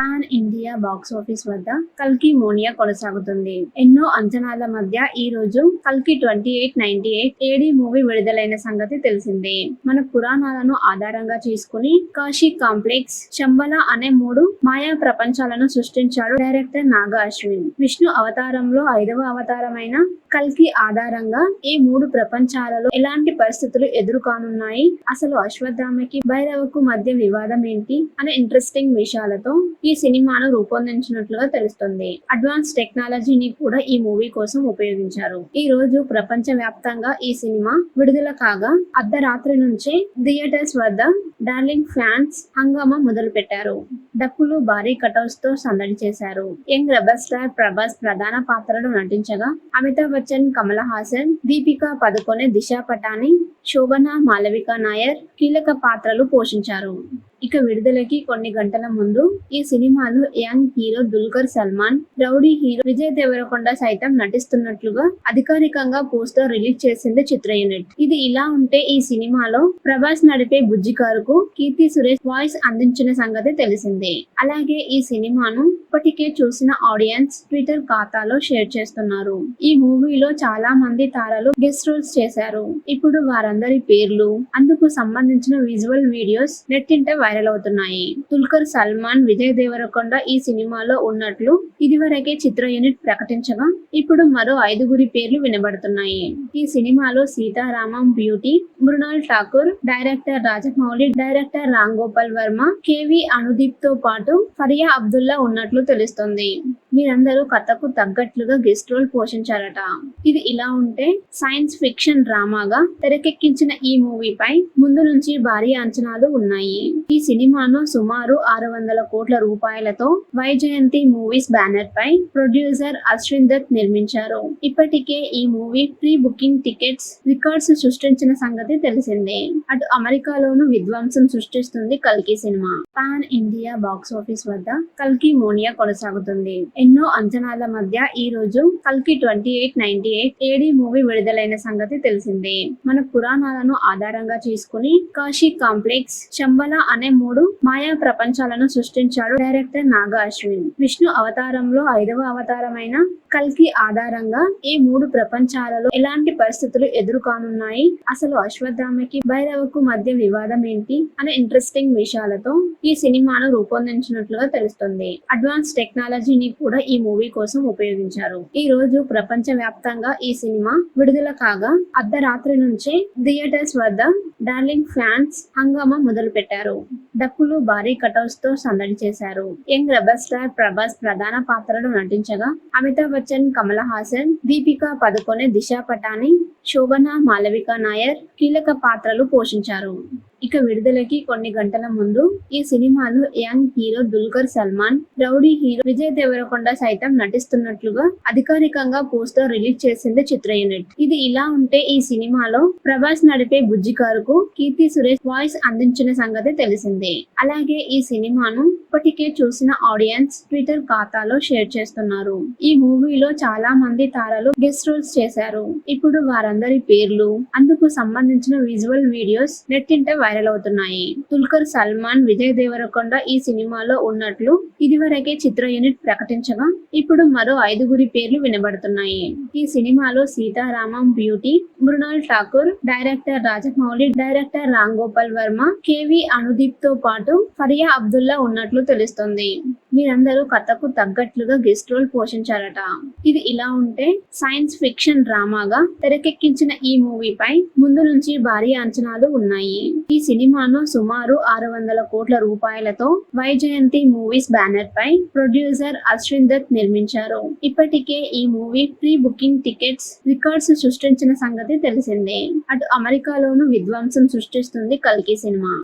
Pan India box office వద్ద కల్కి మోనియా కొనసాగుతుంది. ఎన్నో అంచనాల మధ్య ఈ రోజు కల్కి twenty eight ninety eight AD movie విడుదలైన సంగతి తెలిసిందే. మన పురాణాలను ఆధారంగా చేసుకుని కాశీ కాంప్లెక్స్ శంబల అనే మూడు మాయా ప్రపంచాలను సృష్టించాడు డైరెక్టర్ నాగా అశ్విన్. విష్ణు అవతారంలో ఐదవ అవతారమైన కల్కి ఆధారంగా ఈ మూడు ప్రపంచాలలో ఎలాంటి పరిస్థితులు ఎదురుకానున్నాయి? అసలు అశ్వత్థామకి భైరవకు మధ్య వివాదం ఏంటి? అనే ఇంట్రెస్టింగ్ విషయాలతో ఈ సినిమా సినిమాను రూపొందించినట్లుగా తెలుస్తుంది. అడ్వాన్స్ టెక్నాలజీని కూడా ఈ మూవీ కోసం ఉపయోగించారు. ఈ రోజు ప్రపంచ వ్యాప్తంగా ఈ సినిమా విడుదల కాగా అర్ధరాత్రి నుంచే థియేటర్స్ వద్ద డార్లింగ్ ఫ్యాన్స్ హంగామా మొదలు పెట్టారు డప్పులు భారీ కటౌట్స్తో సందడి చేశారు. యంగ్ రెబల్ స్టార్ ప్రభాస్ ప్రధాన పాత్రలో నటించగా అమితాబ్ బచ్చన్ కమల్ హాసన్ దీపికా పదుకొనే దిశా పటాని శోభన మాలవిక నాయర్ కీలక పాత్రలు పోషించారు. ఇక విడుదలకి కొన్ని గంటల ముందు ఈ సినిమాలో young hero Dulquer Salmaan rowdy hero Vijay Deverakonda సైతం నటిస్తున్నట్లుగా అధికారికంగా పోస్టర్ రిలీజ్ చేసింది చిత్ర యూనిట్. ఇది ఇలా ఉంటే ఈ సినిమాలో ప్రభాస్ నడిపే బుజ్జి కారుకు కీర్తి సురేష్ వాయిస్ అందించిన సంగతి తెలిసిందే. అలాగే ఈ సినిమాను ఇప్పటికే చూసిన ఆడియన్స్ ట్విట్టర్ ఖాతాలో షేర్ చేస్తున్నారు. ఈ మూవీలో చాలా మంది తారలు గెస్ట్ రోల్స్ చేశారు. ఇప్పుడు వారందరి పేర్లు అందుకు సంబంధించిన విజువల్ వీడియోస్ నెట్టింట వైరల్ అవుతున్నాయి. తుల్కర్ సల్మాన్ విజయ్ దేవరకొండ ఈ సినిమాలో ఉన్నట్లు ఇదివరకే చిత్ర యూనిట్ ప్రకటించగా ఇప్పుడు మరో ఐదుగురి పేర్లు వినబడుతున్నాయి. ఈ సినిమాలో Sita Ramam beauty Mrunal Thakur director Rajamouli director Ram Gopal Varma KV అనుదీప్తో పాటు ఫరియా అబ్దుల్లా ఉన్నట్లు తెలుస్తోంది. వీరందరూ కథకు తగ్గట్లుగా గెస్ట్ రోల్ పోషించారట. ఇది ఇలా ఉంటే సైన్స్ ఫిక్షన్ డ్రామాగా తెరకెక్కించిన ఈ మూవీపై ముందు నుంచి భారీ అంచనాలు ఉన్నాయి. ఈ సినిమాను సుమారు ఆరు వందల కోట్ల రూపాయలతో వైజయంతి మూవీస్ బ్యానర్ పై ప్రొడ్యూసర్ అశ్విన్ దత్ నిర్మించారు. ఇప్పటికే ఈ movie pre booking tickets records సృష్టించిన సంగతి తెలిసిందే. అటు అమెరికాలోను విధ్వంసం సృష్టిస్తుంది కల్కి సినిమా. పాన్ ఇండియా బాక్స్ ఆఫీస్ వద్ద కల్కి మోనియా కొనసాగుతుంది. ఎన్నో అంచనాల మధ్య ఈ రోజు కల్కి twenty eight ninety eight AD movie విడుదలైన సంగతి తెలిసిందే. మన పురాణాలను ఆధారంగా చేసుకుని కాశీ కాంప్లెక్స్ శంబల అనే మూడు మాయా ప్రపంచాలను సృష్టించాడు డైరెక్టర్ నాగా అశ్విన్. విష్ణు అవతారంలో ఐదవ అవతారమైన కల్కి ఆధారంగా ఈ మూడు ప్రపంచాలలో ఎలాంటి పరిస్థితులు ఎదురుకానున్నాయి? అసలు అశ్వత్థామకి భైరవకు మధ్య వివాదం ఏంటి? అనే ఇంట్రెస్టింగ్ విషయాలతో ఈ సినిమాను రూపొందించినట్లుగా తెలుస్తుంది. అడ్వాన్స్ టెక్నాలజీని కూడా ఈ మూవీ కోసం ఉపయోగించారు. ఈ రోజు ప్రపంచ వ్యాప్తంగా ఈ సినిమా విడుదల కాగా అర్ధరాత్రి నుంచే థియేటర్స్ వద్ద డార్లింగ్ ఫ్యాన్స్ హంగామా మొదలు పెట్టారు డప్పులు భారీ కటౌట్స్తో సందడి చేశారు. యంగ్ రెబల్ స్టార్ ప్రభాస్ ప్రధాన పాత్రలో నటించగా అమితాబ్ బచ్చన్ కమల్ హాసన్ దీపికా పదుకొనే దిశా పటాని శోభన మాలవిక నాయర్ కీలక పాత్రలు పోషించారు. ఇక విడుదలకి కొన్ని గంటల ముందు ఈ సినిమాలో young hero Dulquer Salmaan rowdy hero Vijay Deverakonda సైతం నటిస్తున్నట్లుగా అధికారికంగా పోస్టర్ రిలీజ్ చేసింది చిత్ర యూనిట్. ఇది ఇలా ఉంటే ఈ సినిమాలో ప్రభాస్ నడిపే బుజ్జి కారుకు కీర్తి సురేష్ వాయిస్ అందించిన సంగతి తెలిసిందే. అలాగే ఈ సినిమాను ఇప్పటికే చూసిన ఆడియన్స్ ట్విట్టర్ ఖాతాలో షేర్ చేస్తున్నారు. ఈ మూవీలో చాలా మంది తారలు గెస్ట్ రోల్స్ చేశారు. ఇప్పుడు వారందరి పేర్లు అందుకు సంబంధించిన విజువల్ వీడియోస్ నెట్టింట వైరల్ అవుతున్నాయి. తుల్కర్ సల్మాన్ విజయ్ దేవరకొండ ఈ సినిమాలో ఉన్నట్లు ఇదివరకే చిత్ర యూనిట్ ప్రకటించగా ఇప్పుడు మరో ఐదుగురి పేర్లు వినబడుతున్నాయి. ఈ సినిమాలో Sita Ramam beauty Mrunal Thakur director Rajamouli director Ram Gopal Varma KV అనుదీప్తో పాటు ఫరియా అబ్దుల్లా ఉన్నట్లు ఉన్నట్లు తెలుస్తుంది. వీరందరూ కథకు తగ్గట్లుగా గెస్ట్ రోల్ పోషించారట. ఇది ఇలా ఉంటే సైన్స్ ఫిక్షన్ డ్రామాగా తెరకెక్కించిన ఈ మూవీపై ముందు నుంచి భారీ అంచనాలు ఉన్నాయి. ఈ సినిమాను సుమారు ఆరు వందల కోట్ల రూపాయలతో వైజయంతి మూవీస్ బ్యానర్ పై ప్రొడ్యూసర్ అశ్విన్ దత్ నిర్మించారు. ఇప్పటికే ఈ movie pre booking tickets records సృష్టించిన సంగతి తెలిసిందే. అటు అమెరికాలోను విధ్వంసం సృష్టిస్తుంది కల్కి సినిమా.